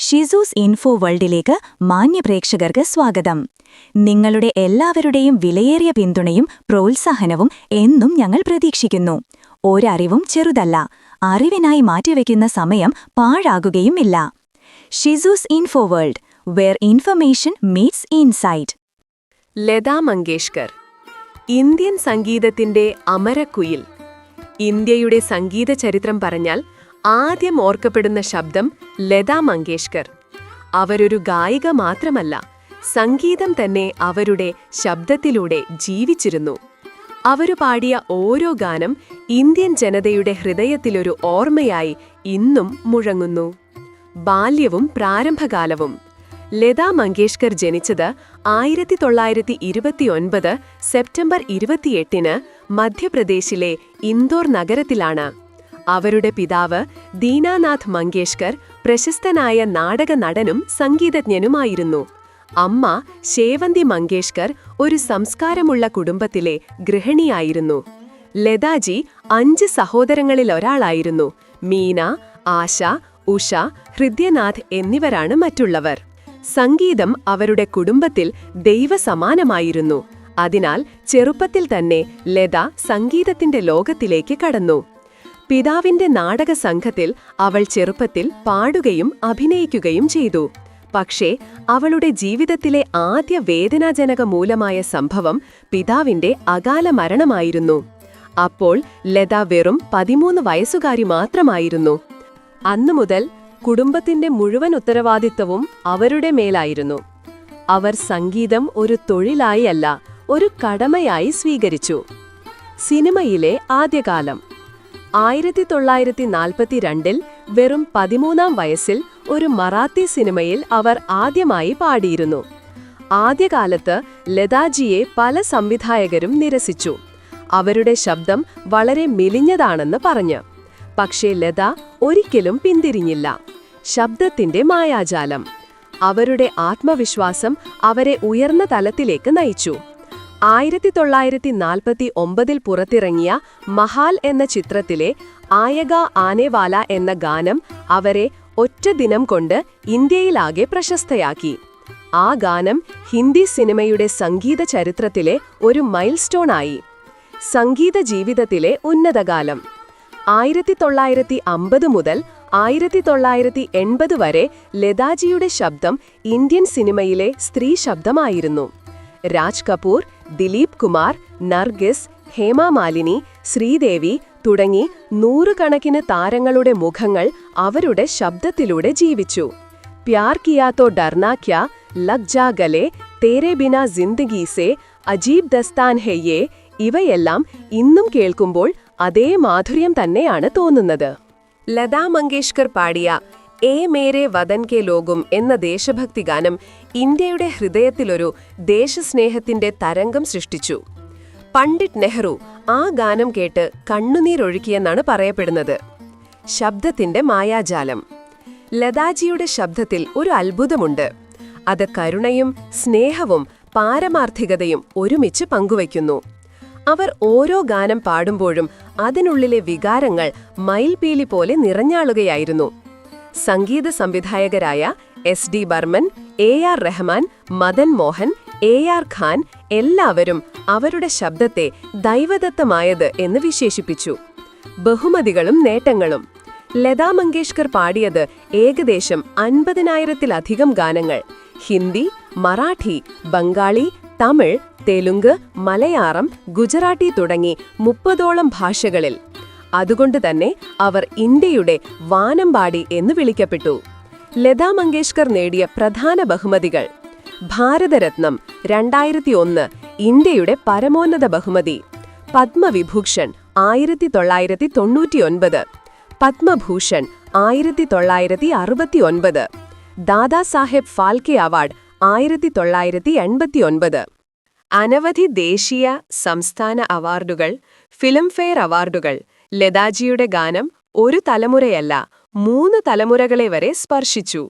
ഷിസൂസ് info വേൾഡിലേക്ക് മാന്യപ്രേക്ഷകർക്ക് സ്വാഗതം. നിങ്ങളുടെ എല്ലാവരുടെയും വിലയേറിയ പിന്തുണയും പ്രോത്സാഹനവും എന്നും ഞങ്ങൾ പ്രതീക്ഷിക്കുന്നു. ഒരറിവും ചെറുതല്ല അറിവിനായി മാറ്റിവെക്കുന്ന സമയം പാഴാകുകയുമില്ല. Shizus info world where information meets insight Lata Mangeshkar Indian സംഗീതത്തിന്റെ അമരക്കുയിൽ. ഇന്ത്യയുടെ സംഗീത ചരിത്രം പറഞ്ഞാൽ ആദ്യം ഓർക്കപ്പെടുന്ന ശബ്ദം ലതാ മങ്കേഷ്കർ. അവരൊരു ഗായിക മാത്രമല്ല സംഗീതം തന്നെ അവരുടെ ശബ്ദത്തിലൂടെ ജീവിച്ചിരുന്നു. അവരു പാടിയ ഓരോ ഗാനം ഇന്ത്യൻ ജനതയുടെ ഹൃദയത്തിലൊരു ഓർമ്മയായി ഇന്നും മുഴങ്ങുന്നു. ബാല്യവും പ്രാരംഭകാലവും. ലതാ മങ്കേഷ്കർ ജനിച്ചത് ആയിരത്തി തൊള്ളായിരത്തി ഇരുപത്തിയൊൻപത് സെപ്റ്റംബർ ഇരുപത്തിയെട്ടിന് മധ്യപ്രദേശിലെ ഇൻദോർ നഗരത്തിലാണ്. അവരുടെ പിതാവ് ദീനാനാഥ് മങ്കേഷ്കർ പ്രശസ്തനായ നാടക നടനും സംഗീതജ്ഞനുമായിരുന്നു. അമ്മ ശേവന്തി മങ്കേഷ്കർ ഒരു സംസ്കാരമുള്ള കുടുംബത്തിലെ ഗൃഹിണിയായിരുന്നു. ലതാജി അഞ്ച് സഹോദരങ്ങളിൽ ഒരാളായിരുന്നു. മീന ആശ ഉഷ ഹൃദ്യനാഥ് എന്നിവരാണ് മറ്റുള്ളവർ. സംഗീതം അവരുടെ കുടുംബത്തിൽ ദൈവസമാനമായിരുന്നു. അതിനാൽ ചെറുപ്പത്തിൽ തന്നെ ലത സംഗീതത്തിന്റെ ലോകത്തിലേക്ക് കടന്നു. പിതാവിന്റെ നാടക സംഘത്തിൽ അവൾ ചെറുപ്പത്തിൽ പാടുകയും അഭിനയിക്കുകയും ചെയ്തു. പക്ഷേ അവളുടെ ജീവിതത്തിലെ ആദ്യ വേദനാജനക മൂലമായ സംഭവം പിതാവിന്റെ അകാല മരണമായിരുന്നു. അപ്പോൾ ലത വെറും പതിമൂന്ന് വയസ്സുകാരി മാത്രമായിരുന്നു. അന്നു മുതൽ കുടുംബത്തിന്റെ മുഴുവൻ ഉത്തരവാദിത്തവും അവരുടെ മേലായിരുന്നു. അവർ സംഗീതം ഒരു തൊഴിലായി അല്ല ഒരു കടമയായി സ്വീകരിച്ചു. സിനിമയിലെ ആദ്യകാലം. ആയിരത്തി തൊള്ളായിരത്തി നാൽപ്പത്തിരണ്ടിൽ വെറും പതിമൂന്നാം വയസ്സിൽ ഒരു മറാത്തി സിനിമയിൽ അവർ ആദ്യമായി പാടിയിരുന്നു. ആദ്യകാലത്ത് ലതാജിയെ പല സംവിധായകരും നിരസിച്ചു. അവരുടെ ശബ്ദം വളരെ മെലിഞ്ഞതാണെന്ന് പറഞ്ഞ്. പക്ഷേ ലത ഒരിക്കലും പിന്തിരിഞ്ഞില്ല. ശബ്ദത്തിന്റെ മായാജാലം. അവരുടെ ആത്മവിശ്വാസം അവരെ ഉയർന്ന തലത്തിലേക്ക് നയിച്ചു. ആയിരത്തി തൊള്ളായിരത്തി നാൽപ്പത്തി ഒമ്പതിൽ പുറത്തിറങ്ങിയ മഹാൽ എന്ന ചിത്രത്തിലെ ആയക ആനേവാല എന്ന ഗാനം അവരെ ഒറ്റ ദിനം കൊണ്ട് ഇന്ത്യയിലാകെ പ്രശസ്തയാക്കി. ആ ഗാനം ഹിന്ദി സിനിമയുടെ സംഗീത ചരിത്രത്തിലെ ഒരു മൈൽ സ്റ്റോണായി സംഗീത ജീവിതത്തിലെ ഉന്നതകാലം. ആയിരത്തി തൊള്ളായിരത്തി അമ്പത് മുതൽ ആയിരത്തി തൊള്ളായിരത്തി എൺപത് വരെ ലതാജിയുടെ ശബ്ദം ഇന്ത്യൻ സിനിമയിലെ സ്ത്രീ ശബ്ദമായിരുന്നു. രാജ് കപൂർ ദിലീപ് കുമാർ നർഗിസ് ഹേമ മാലിനി ശ്രീദേവി തുടങ്ങി നൂറുകണക്കിന് താരങ്ങളുടെ മുഖങ്ങൾ അവരുടെ ശബ്ദത്തിലൂടെ ജീവിച്ചു. പ്യാർ കിയാത്തോ ഡർനാക്യ ലക് ജാ ഗലെ തേരെ ബിന ജിന്ദഗി അജീബ് ദസ്താൻ ഹെയ്യേ ഇവയെല്ലാം ഇന്നും കേൾക്കുമ്പോൾ അതേ മാധുര്യം തന്നെയാണ് തോന്നുന്നത്. ലതാ മങ്കേഷ്കർ പാടിയ എ മേരെ വദൻ കെ ലോകും എന്ന ദേശഭക്തി ഗാനം ഇന്ത്യയുടെ ഹൃദയത്തിലൊരു ദേശസ്നേഹത്തിന്റെ തരംഗം സൃഷ്ടിച്ചു. പണ്ഡിറ്റ് നെഹ്റു ആ ഗാനം കേട്ട് കണ്ണുനീരൊഴുക്കിയെന്നാണ് പറയപ്പെടുന്നത്. ശബ്ദത്തിന്റെ മായാജാലം. ലതാജിയുടെ ശബ്ദത്തിൽ ഒരു അത്ഭുതമുണ്ട്. അത് കരുണയും സ്നേഹവും പാരമാർത്ഥികതയും ഒരുമിച്ച് പങ്കുവയ്ക്കുന്നു. അവർ ഓരോ ഗാനം പാടുമ്പോഴും അതിനുള്ളിലെ വികാരങ്ങൾ മയിൽപീലി പോലെ നിറഞ്ഞാളുകയായിരുന്നു. സംഗീത സംവിധായകരായ S D Burman A R Rahman Madan Mohan A R Khan എല്ലാവരും അവരുടെ ശബ്ദത്തെ ദൈവദത്തമായത് എന്ന് വിശേഷിപ്പിച്ചു. ബഹുമതികളും നേട്ടങ്ങളും. ലതാ മങ്കേഷ്കർ പാടിയത് ഏകദേശം അൻപതിനായിരത്തിലധികം ഗാനങ്ങൾ. ഹിന്ദി മറാഠി ബംഗാളി തമിഴ് തെലുങ്ക് മലയാളം ഗുജറാത്തി തുടങ്ങി മുപ്പതോളം ഭാഷകളിൽ. അതുകൊണ്ട് തന്നെ അവർ ഇന്ത്യയുടെ വാനമ്പാടി എന്ന് വിളിക്കപ്പെട്ടു. ലതാ മങ്കേഷ്കർ നേടിയ പ്രധാന ബഹുമതികൾ. ഭാരതരത്നം രണ്ടായിരത്തി ഒന്ന് ഇന്ത്യയുടെ പരമോന്നത ബഹുമതി. പത്മവിഭൂഷൺ ആയിരത്തി തൊള്ളായിരത്തി തൊണ്ണൂറ്റിയൊൻപത് പത്മഭൂഷൺ ആയിരത്തി തൊള്ളായിരത്തി അറുപത്തിയൊൻപത് ദാദാസാഹേബ് ഫാൽക്കെ അവാർഡ് ആയിരത്തി തൊള്ളായിരത്തി എൺപത്തിയൊൻപത് അനവധി ദേശീയ സംസ്ഥാന അവാർഡുകൾ ഫിലിംഫെയർ അവാർഡുകൾ ലതാജിയുടെ ഗാനം ഒരു തലമുറയല്ല മൂന്ന് തലമുറകളെ വരെ സ്പർശിച്ചു.